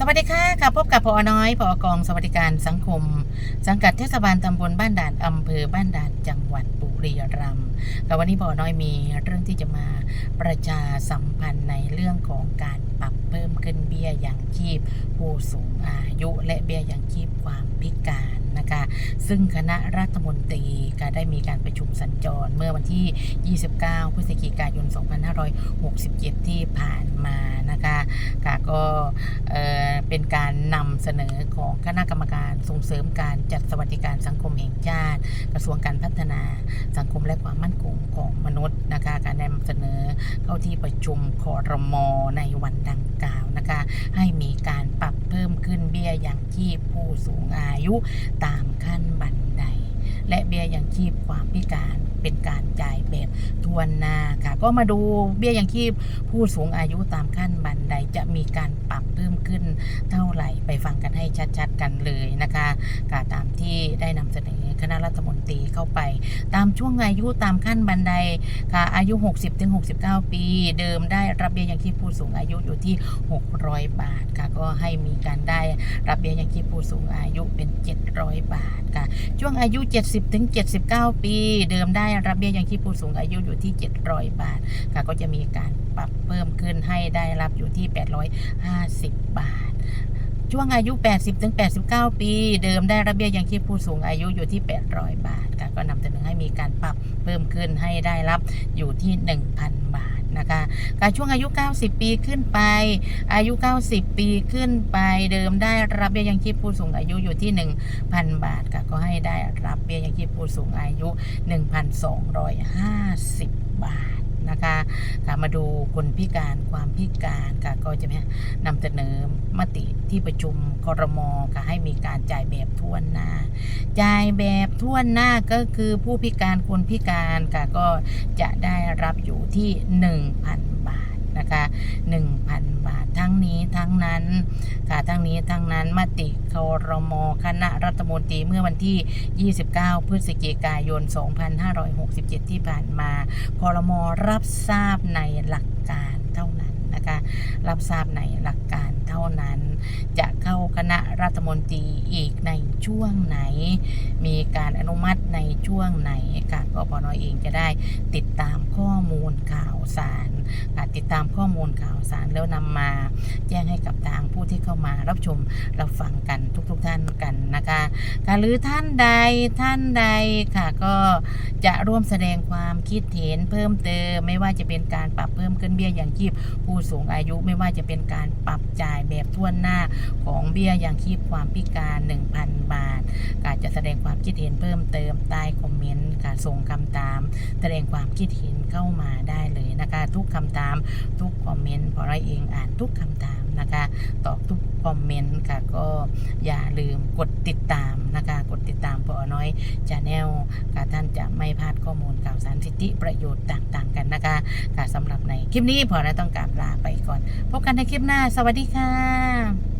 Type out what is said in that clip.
สวัสดีค่ะค่ะพบกับพอน้อยพอกองสวัสดิการสังคม สังกัดเทศบาลตำบลบ้านด่านอำเภอบ้านด่านจังหวัดบุรีรัมย์กับวันนี้พอน้อยมีเรื่องที่จะมาประชาสัมพันธ์ในเรื่องของการปรับเพิ่มขึ้นเบี้ยยังชีพ ผู้สูงอายุและเบี้ยยังชีพความพิการนะคะ ซึ่งคณะรัฐมนตรีก็ได้มีการประชุมสัญจรเมื่อวันที่ 29 พฤศจิกายน 2 5 2567 ที่ผ่านมานะคะค่ะก็เป็นการนำเสนอของคณะกรรมการส่งเสริมการจัดสวัสดิการสังคมแห่งชาติ กระทรวงการพัฒนาสังคมและความมั่นคงของมนุษย์นะคะการนำเสนอเข้าที่ประชุมคอรมอในวันดังกล่าวนะคะให้มีการปรับเพิ่มขึ้นเบี้ยยังชีพผู้สูงอายุตามขั้นบันไดและเบี้ยยังชีพความพิการเป็นการจ่ายแบบท วนนาค่ะ ก็มาดูเบี้ยยังชีพผู้สูงอายุตามขั้นบันไดจะมีการปรับเพิ่มขึ้นเท่าไหร่ไปฟังกันให้ชัดๆกันเลยนะคะค่ะตามที่ได้นำเสนอคณะรัฐมนตรีเข้าไป ตามช่วงอายุตามขั้นบันไดค่ะอายุ 60-69 ปี เดิมได้รับเบี้ยยังชีพผู้สูงอายุอยู่ที่ 600 บาทค่ะก็ให้มีการได้รับเบี้ยยังชีพผู้สูงอายุเป็น 700 บาท ช่วงอายุ 70ถึง79 ปี เดิมได้รับเบี้ยยังชีพผู้สูงอายุอยู่ที่ 700 บาท ค่ะก็จะมีการปรับเพิ่มขึ้นให้ได้รับอยู่ที่ 850 บาทช่วงอายุ 80ถึง89 ปี เดิมได้รับเบี้ยยังชีพผู้สูงอายุอยู่ที่ 800 บาทค่ะก็นำเสนอให้มีการปรับเพิ่มขึ้นให้ได้รับอยู่ที่ 1,000 บาท นะคะการช่วงอายุ 90 ปีขึ้นไป อายุ 90 ปีขึ้นไปเดิมได้รับเบี้ยยังชีพผู้สูงอายุอยู่ที่ 1,000 บาทค่ะก็ให้ได้รับเบี้ยยังชีพผู้สูงอายุ 1,250 บาท นะคะค่ะมาดูคนพิการความพิการค่ะก็จะนำเสนอมติที่ประชุมครมค่ะให้มีการจ่ายแบบทั่วหน้า จ่ายแบบทั่วหน้าก็คือผู้พิการคนพิการค่ะก็จะได้รับอยู่ที่ 1,000 บาทนะคะ 1,000 บาททั้งนี้ทั้งนั้น ค่ะทั้งนี้ทั้งนั้นมติครมคณะรัฐมนตรีเมื่อวันที่ 29 พฤศจิกายน 2567 ที่ผ่านมาครมรับทราบในหลักการเท่านั้นนะคะรับทราบในหลักการเท่านั้น จะเข้าคณะรัฐมนตรีอีกในช่วงไหน มีการอนุมัติในช่วงไหนค่ะก็พอนอเองจะได้ติดตามข้อมูลข่าวสาร ติดตามข้อมูลข่าวสารแล้วนำมาแจ้งให้กับทางผู้ที่เข้ามารับชมรับฟังกันทุกๆทท่านกันนะคะคหรือท่านใดท่านใดค่ะก็จะร่วมแสดงความคิดเห็นเพิ่มเติม ไม่ว่าจะเป็นการปรับเพิ่มขึ้นเบี้ยอย่างชีพ ผู้สูงอายุไม่ว่าจะเป็นการปรับจ่ายแบบทั่วหน้าของเบี้ยอย่างชีพความพิการ 1,000 บาทการจะแสดงความคิดเห็นเพิ่มเติมใต้คอมเมนต์การส่งคำถาม แสดงความคิดเห็นเข้ามาได้เลยนะคะ ทุกคำถามทุกคอมเมนต์พราะเราเองอ่านทุกคำถามนะคะ ตอบทุกคอมเมนต์ค่ะก็อย่าลืมกดติดตามนะคะ กดติดตามพอน้อยจาแนลค่ะท่านจะไม่พลาดข้อมูลข่าวสารสิทธิประโยชน์ต่างๆกันนะคะค่ะสำหรับในคลิปนี้พอน้อยต้องกาบลาไปก่อน พบกันในคลิปหน้า สวัสดีค่ะ